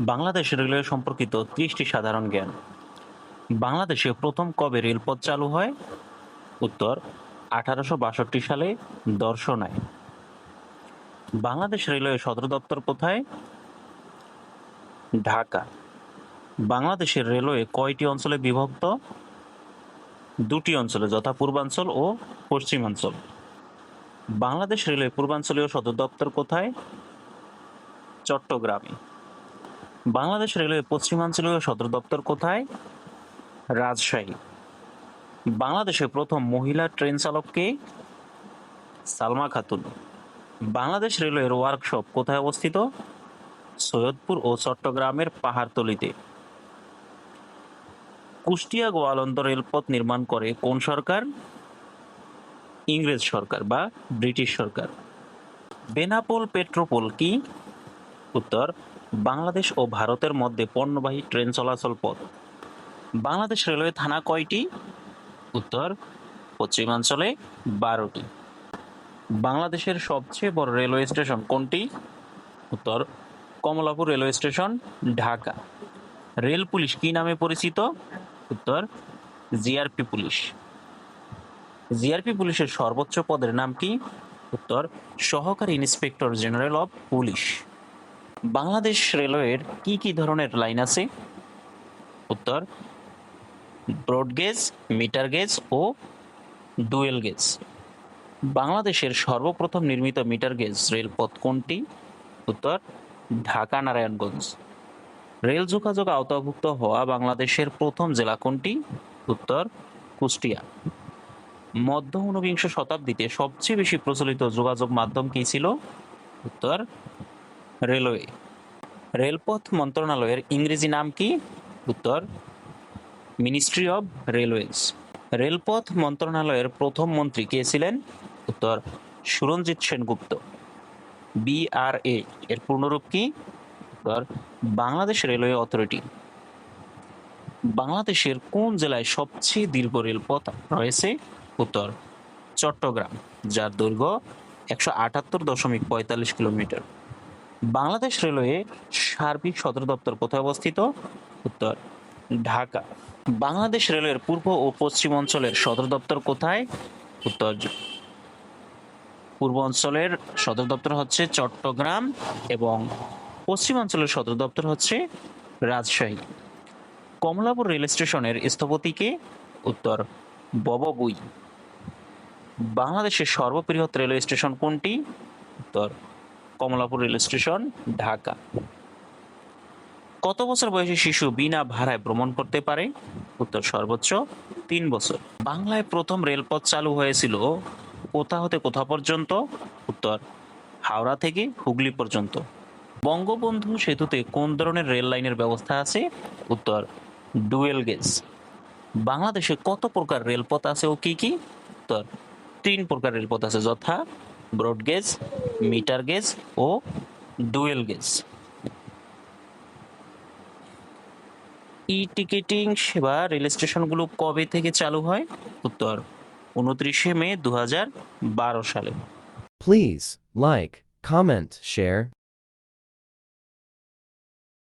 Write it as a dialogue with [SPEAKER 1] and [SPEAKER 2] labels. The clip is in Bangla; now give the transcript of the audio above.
[SPEAKER 1] বাংলাদেশ রেলওয়ে সম্পর্কিত ত্রিশটি সাধারণ জ্ঞান। বাংলাদেশে প্রথম কবে রেলপথ চালু হয়? উত্তর, আঠারোশো বাষট্টি সালে দর্শনায়। বাংলাদেশ রেলওয়ে সদর দপ্তর কোথায়? ঢাকা। বাংলাদেশের রেলওয়ে কয়টি অঞ্চলে বিভক্ত? দুটি অঞ্চলে যথা পূর্বাঞ্চল ও পশ্চিমাঞ্চল। বাংলাদেশ রেলওয়ে পূর্বাঞ্চলীয় সদর দপ্তর কোথায়? চট্টগ্রামে। বাংলাদেশ রেলওয়ে পশ্চিমাঞ্চলীয় সদর দপ্তর কোথায়? রাজশাহী। বাংলাদেশের প্রথম মহিলা ট্রেন চালককে সালমা খাতুন। বাংলাদেশ রেলওয়ের ওয়ার্কশপ কোথায় অবস্থিত? সৈয়দপুর ও চট্টগ্রামের পাহাড়তলিতে। কুষ্টিয়া গোয়ালন্দ রেলপথ নির্মাণ করে কোন সরকার? ইংরেজ সরকার বা ব্রিটিশ সরকার। বেনাপোল পেট্রোপোল কি? উত্তর, বাংলাদেশ ও ভারতের মধ্যে পণ্যবাহী ট্রেন চলাচল পথ। বাংলাদেশ রেলওয়ে থানা কয়টি? উত্তর, পশ্চিমাঞ্চলে বারোটি। বাংলাদেশের সবচেয়ে বড় রেলওয়ে স্টেশন কোনটি? উত্তর, Kamalapur railway station, Dhaka. Rail police কি নামে পরিচিত? উত্তর, জিআরপি পুলিশ। জিআরপি পুলিশের সর্বোচ্চ পদের নাম কি? উত্তর, সহকারী inspector general of police. Bangladesh রেলওয়ের কি কি ধরনের লাইন আছে? উত্তর, ব্রড গেজ, মিটার গেজ ও ডুয়েল গেজ। বাংলাদেশের সর্বপ্রথম নির্মিত মিটার গেজ রেলপথ কোনটি? উত্তর, ঢাকা, নারায়ণগঞ্জ। রেল যোগাযোগ আওতাভুক্ত হওয়া বাংলাদেশের প্রথম জেলা কোনটি? উত্তর, কুষ্টিয়া। মধ্য ঊনবিংশ শতাব্দীতে সবচেয়ে বেশি প্রচলিত যোগাযোগ মাধ্যম কি ছিল? উত্তর রেলওয়ে। রেলপথ মন্ত্রণালয়ের ইংরেজি নাম কি? উত্তর মিনিস্ট্রি অব রেলওয়েজ রেলপথ মন্ত্রণালয়ের প্রথম মন্ত্রী কে ছিলেন? উত্তর, সুরঞ্জিত সেনগুপ্ত। বিআরএ এর পূর্ণরূপ কি? উত্তর, বাংলাদেশ রেলওয়ে অথরিটি। বাংলাদেশের কোন জেলায় সবচেয়ে দীর্ঘ রেলপথ রয়েছে? উত্তর, চট্টগ্রাম, যার দৈর্ঘ্য একশো আটাত্তর দশমিক পঁয়তাল্লিশ কিলোমিটার। বাংলাদেশ রেলওয়ে সার্বিক সদর দপ্তর কোথায় অবস্থিত? উত্তর, ঢাকা। বাংলাদেশ রেলওয়ের পূর্ব ও পশ্চিম অঞ্চলের সদর দপ্তর কোথায়? উত্তর পূর্ব অঞ্চলের সদর দপ্তর হচ্ছে চট্টগ্রাম এবং পশ্চিমাঞ্চলের সদর দপ্তর হচ্ছে রাজশাহী। কমলাপুর রেল স্টেশনের স্থপতিকে উত্তর বববুই বাংলাদেশের সর্ববৃহৎ রেলওয়ে স্টেশন কোনটি? উত্তর কমলাপুর রেল স্টেশন, ঢাকা। কত বছর বয়সী শিশু বিনা ভাড়ায় ভ্রমণ করতে পারে? উত্তর সর্বোচ্চ, তিন বছর। বাংলায় প্রথম রেলপথ চালু হয়েছিল কোথা হতে কোথা পর্যন্ত? উত্তর হাওড়া থেকে হুগলি পর্যন্ত। বঙ্গবন্ধু সেতুতে কোন ধরনের রেল লাইনের ব্যবস্থা আছে? উত্তর ডুয়েল গেজ। বাংলাদেশে কত প্রকার রেলপথ আছে ও কি কি? উত্তর তিন প্রকার রেলপথ আছে, যথা ব্রড গেজ মিটার গেজ ও ডুয়েল গেজ। ই টিকিটিং সেবা রেল স্টেশনগুলো কবে থেকে চালু হয়? উত্তর উনত্রিশে মে দু হাজার বারো সালে।
[SPEAKER 2] Please like comment share,